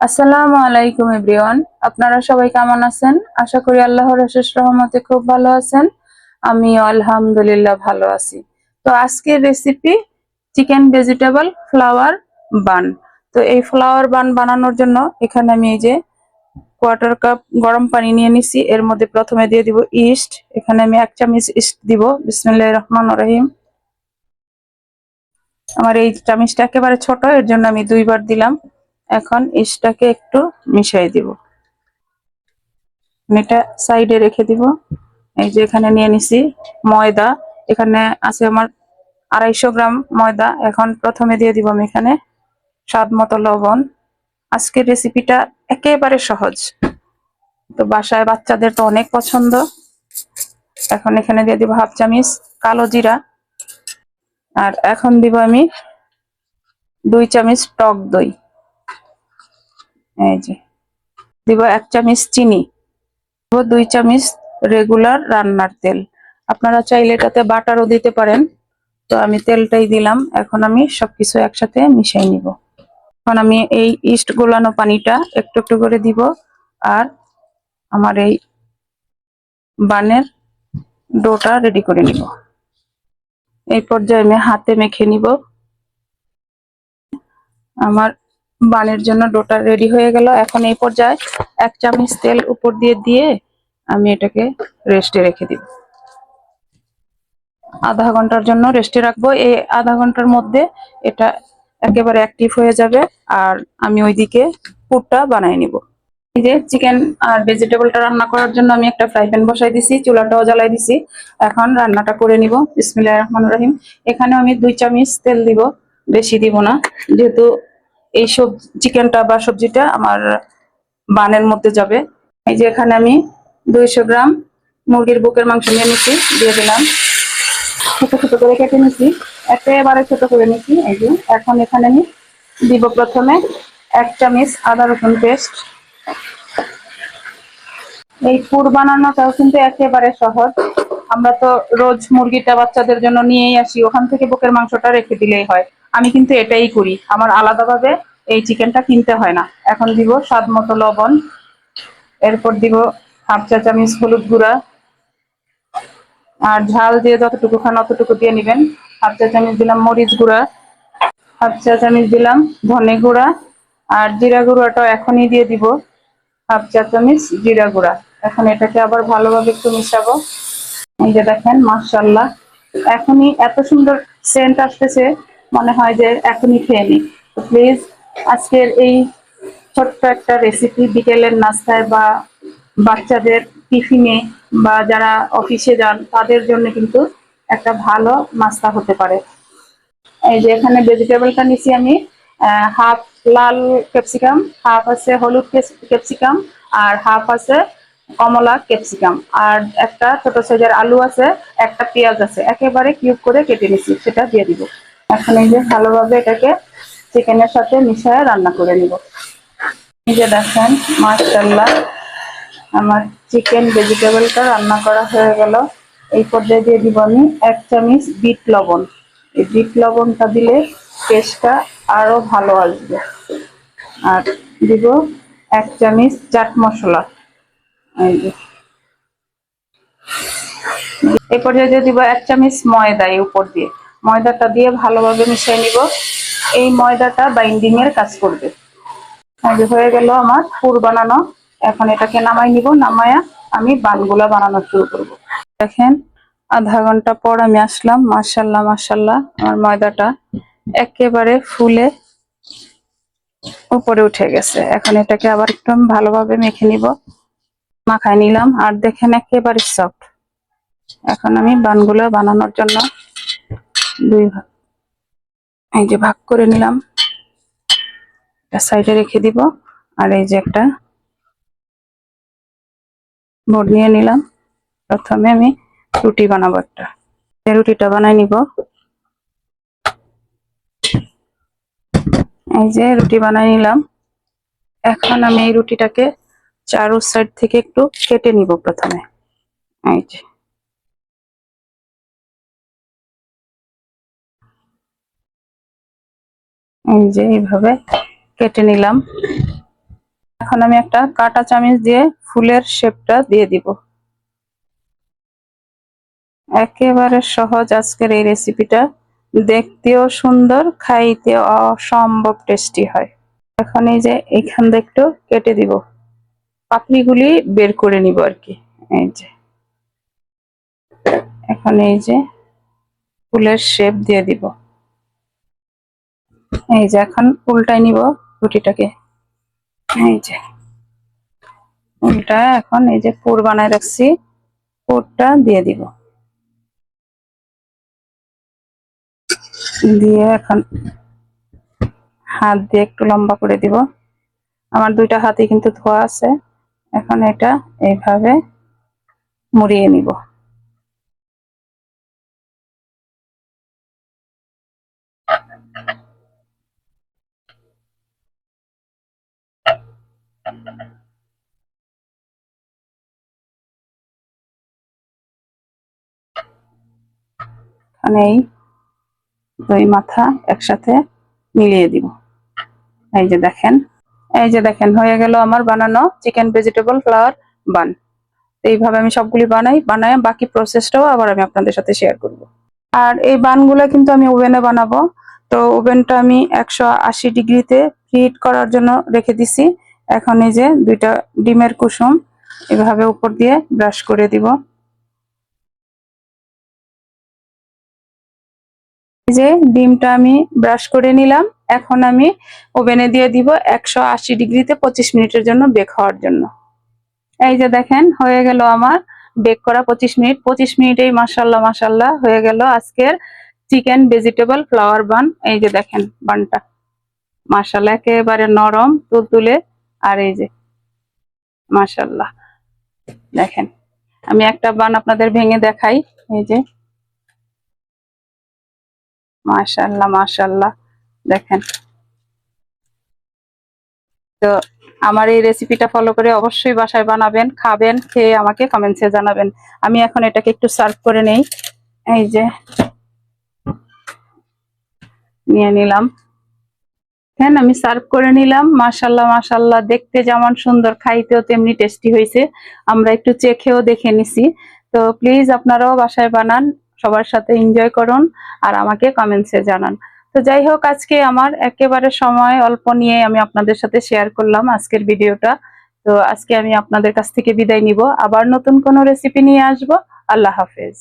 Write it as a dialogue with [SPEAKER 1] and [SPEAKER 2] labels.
[SPEAKER 1] আসসালামু আলাইকুম এভরিওয়ান। আপনারা সবাই কেমন আছেন? আশা করি আল্লাহর অশেষ রহমতে খুব ভালো আছেন। আমি আলহামদুলিল্লাহ ভালো আছি। তো আজকের recipe chicken vegetable flower bun তো এই ফ্লাওয়ার বান বানানোর জন্য এখানে আমি এই যে কোয়ার্টার কাপ গরম পানি নিয়ে নিছি। এর মধ্যে প্রথমে দিয়ে দিব ইস্ট এখানে আমি এক চামচ ইস্ট দিব। বিসমিল্লাহ রহমান রহিম। আমার এই চামচটা একেবারে ছোট, এর জন্য আমি দুইবার দিলাম। এখন ইস্টটাকে একটু মিশিয়ে দিব। এটা সাইডে রেখে দিব। এই যে এখানে নিয়ে নিছি ময়দা। এখানে আছে আমার আড়াইশো গ্রাম ময়দা। এখন প্রথমে দিয়ে দিব আমি এখানে স্বাদ মতো লবণ। আজকের রেসিপিটা একেবারে সহজ। তো বাসায় বাচ্চাদের তো অনেক পছন্দ। এখন এখানে দিয়ে দিব হাফ চামিচ, কালো জিরা। আর এখন দিব আমি দুই চামচ টক দই। এই যে। দিব এক চামচ চিনি। দুই চামচ রেগুলার রান্নার তেল। আপনারা চাইলে এটাতে বাটারও দিতে পারেন। তো আমি তেলটাই দিলাম। এখন আমি সবকিছু একসাথে মিশিয়ে নিব। এখন আমি এই ইস্ট গোলানো পানিটা একটু একটু করে দিব। আর আমার এই বানের ডোটা রেডি করে নিব। এই পর্যায়ে আমি হাতে মেখে নিব। আমার বানের জন্য ডোটা রেডি হয়ে গেল। এখন এই পর্যায়ে এক চামচ তেল উপর দিয়ে দিয়ে আমি এটাকে রেস্টে রেখে দিব। আধা ঘণ্টার জন্য রেস্টে রাখব। এই আধা ঘণ্টার মধ্যে এটা একেবারে অ্যাক্টিভ হয়ে যাবে আর আমি ওইদিকে পুরটা বানাই নিব। এই যে চিকেন আর ভেজিটেবলটা রান্না করার জন্য আমি একটা ফ্রাই প্যান বসাই দিছি, চুলাটাও জ্বালাই দিছি। এখন রান্নাটা করে নিব। বিসমিল্লাহির রহমানির রহিম। এখানেও আমি দুই চামচ তেল দিব, বেশি দিব না। যেহেতু এই সব চিকেনটা বা সবজিটা আমার বানের মধ্যে যাবে। এই যে এখানে আমি দুইশো গ্রাম মুরগির বুকের মাংস নিয়ে নিচ্ছি দিয়ে দিলাম। ছোট ছোট করে কেটে নিচ্ছি একেবারে ছোট করে নিচ্ছি এই যে। এখন এখানে আমি দিব প্রথমে এক চামচ আদা রসুন পেস্ট। এই পুর বানানোটাও কিন্তু একেবারে সহজ। আমরা তো রোজ মুরগিটা বাচ্চাদের জন্য নিয়েই আসি, ওখান থেকে বুকের মাংসটা রেখে দিলেই হয়। আমি কিন্তু এটাই করি। আমার আলাদাভাবে এই চিকেনটা কিনতে হয় না। এখন দিব স্বাদ মতো লবণ। এরপর দিব হাফ চা চামচ হলুদ গুঁড়া। আর ঝাল দিয়ে যতটুকু খান অতটুকু দিয়ে নেবেন। হাফ চা চামচ দিলাম মরিচ গুঁড়া, হাফ চা চামচ দিলাম ধনে গুঁড়া, আর জিরা গুঁড়াটাও এখনই দিয়ে দিব। হাফ চা চামচ জিরা গুঁড়া। এখন এটাকে আবার ভালোভাবে একটু মিশাবো। এই যে দেখেন মার্শাল্লাহ এখনই এত সুন্দর সেন্ট আসতেছে, মনে হয় যে এখনই খেয়ে নি প্লিজ আজকের এই ছোট্ট একটা রেসিপি বিকেলের নাস্তায় বা বাচ্চাদের টিফিনে বা যারা অফিসে যান, তাদের জন্য কিন্তু একটা ভালো নাস্তা হতে পারে। এই যে এখানে ভেজিটেবলটা নিচ্ছি আমি হাফ লাল ক্যাপসিকাম হাফ আছে হলুদ ক্যাপসিকাম আর হাফ আছে কমলা ক্যাপসিকাম আর একটা ছোট সাইজের আলু আছে, একটা পেঁয়াজ আছে। একেবারে কিউব করে কেটে নিচ্ছি সেটা দিয়ে দিব। এখন এই যে ভালোভাবে এটাকে চিকেনের সাথে মিশিয়ে রান্না করে নিব। এই যে দেখেন মাশাল্লাহ আমার চিকেন ভেজিটেবলটা রান্না করা হয়ে গেল। এই পর্যায়ে দিয়ে দিব আমি এক চামচ বিট লবণ। এই বিট লবণটা দিলে টেস্টটা আরও ভালো আসবে। আর দিব এক চামচ চাট মশলা। এই পর্যায়ে দিয়ে দিব এক চামচ ময়দা এই উপর দিয়ে। ময়দাটা দিয়ে ভালোভাবে মিশিয়ে নিব। এই ময়দাটা বাইন্ডিংয়ের কাজ করবে। হয়ে গেল আমার পুর বানানো। এখন এটাকে নামাই নিব, নামায়া আমি বানগুলা বানানো শুরু করব। দেখেন, আধা ঘণ্টা পর আমি আসলাম মার্শাল্লাহ মার্শাল্লাহ আমার ময়দাটা একেবারে ফুলে উপরে উঠে গেছে। এখন এটাকে আবার একটু ভালোভাবে মেখে নিব। মাখায় নিলাম, আর দেখেন একেবারে সফট এখন আমি বানগুলো বানানোর জন্য দুই ভাগ, এই যে ভাগ করে নিলাম। সাইডে রেখে দিব, আর এই যে একটা বোর্ড নিয়ে নিলাম। প্রথমে আমি রুটি বানাবো একটা। রুটিটা বানাই নিব। এই যে রুটি বানাই নিলাম। এখন আমি এই রুটিটাকে চারু সাইড থেকে একটু কেটে নিব প্রথমে। এই যে। এই যে এইভাবে কেটে নিলাম। এখন আমি একটা কাটা চামচ দিয়ে ফুলের শেপটা দিয়ে দিব। একেবারে সহজ আজকের এই রেসিপিটা। দেখতেও সুন্দর, খাইতেও অসম্ভব টেস্টি হয়। এখন এই যে এখান দিয়ে একটু কেটে দিব। পাপড়িগুলি বের করে নিব আর কি। এই যে। এখন এই যে ফুলের শেপ দিয়ে দিব। এই যে এখন উল্টাই নিব রুটিটাকে। এই যে উল্টা এখন এই যে পুর বানায় রাখছি, পুরটা দিয়ে দিব। দিয়ে এখন হাত দিয়ে একটু লম্বা করে দিব। আমার দুইটা হাতে কিন্তু ধোয়া আছে। এখন এটা এইভাবে মুড়িয়ে নিব। এখানে এই দুই মাথা একসাথে মিলিয়ে দিব। এই যে দেখেন, এই যে দেখেন, হয়ে গেল আমার বানানো চিকেন ভেজিটেবল ফ্লাওয়ার বান। এইভাবে আমি সবগুলি বানাই বানাই বাকি প্রসেসটাও আবার আমি আপনাদের সাথে শেয়ার করব। আর এই বানগুলো কিন্তু আমি ওভেনে বানাবো। তো ওভেনটা আমি একশো আশি ডিগ্রিতে হিট করার জন্য রেখে দিছি। এখন এই যে দুইটা ডিমের কুসুম এভাবে উপর দিয়ে ব্রাশ করে দিব। যে ডিমটা আমি ব্রাশ করে নিলাম। এখন আমি ওভেনে দিয়ে দিব একশো আশি ডিগ্রিতে পঁচিশ মিনিটের জন্য বেক হওয়ার জন্য। এই যে দেখেন, হয়ে গেল আমার বেক করা পঁচিশ মিনিট। পঁচিশ মিনিটেই মাসাল্লাহ মাসাল্লাহ হয়ে গেল আজকের চিকেন ভেজিটেবল ফ্লাওয়ার বান। এই যে দেখেন বানটা। মাসাল্লাহ একেবারে নরম, তুলতুলে আর এই যে মাসাল্লাহ দেখেন, আমি একটা বান আপনাদের ভেঙে দেখাই, এই যে। মাশাল্লাহ মাশাল্লাহ দেখেন। তো আমার এই রেসিপিটা ফলো করে অবশ্যই বাসায় বানাবেন, খাবেন, খেয়ে আমাকে কমেন্টসে জানাবেন। আমি এখন এটাকে একটু সার্ভ করে নেই। এই যে, নিয়ে নিলাম। হ্যাঁ আমি সার্ভ করে নিলাম। মাশাল্লাহ মাশাল্লাহ দেখতে যেমন সুন্দর, খাইতেও তেমনি টেস্টি হয়েছে আমরা একটু চেখেও দেখে নিছি। তো প্লিজ আপনারাও বাসায় বানান, সবার সাথে এনজয় করুন আর আমাকে কমেন্টসে জানান। তো যাই হোক, আজকে আমার একেবারে সময় অল্প নিয়ে আমি আপনাদের সাথে শেয়ার করলাম আজকের ভিডিওটা। তো আজকে আমি আপনাদের কাছ থেকে বিদায় নিব। আবার নতুন কোনো রেসিপি নিয়ে আসব। আল্লাহ হাফেজ।